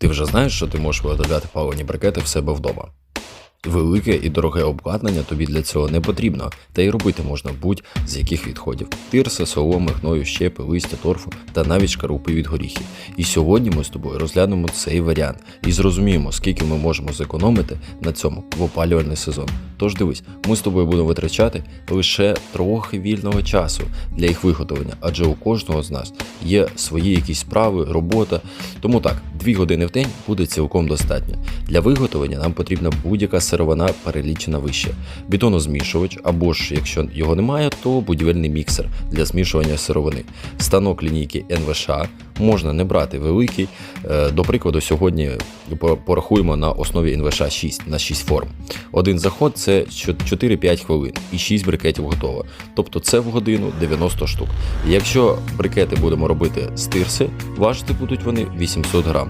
Ти вже знаєш, що ти можеш виготовляти паливні брикети в себе вдома. Велике і дороге обладнання тобі для цього не потрібно, та й робити можна будь з яких відходів: тирса, соломи, гною, щепи, листя, торфу та навіть шкарупи від горіхів. І сьогодні ми з тобою розглянемо цей варіант і зрозуміємо, скільки ми можемо зекономити на цьому в опалювальний сезон. Тож дивись, ми з тобою будемо витрачати лише трохи вільного часу для їх виготовлення, адже у кожного з нас є свої якісь справи, робота. Тому так, дві години в день буде цілком достатньо. Для виготовлення нам потрібна будь-яка сировина, перелічена вище. Бетонозмішувач, або ж якщо його немає, то будівельний міксер для змішування сировини. Станок лінійки НВШ можна не брати великий. Е, До прикладу, сьогодні порахуємо на основі НВШ 6 на 6 форм. Один заход це 4-5 хвилин і 6 брикетів готово. Тобто це в годину 90 штук. Якщо брикети будемо робити з тирси, важити будуть вони 800 грам.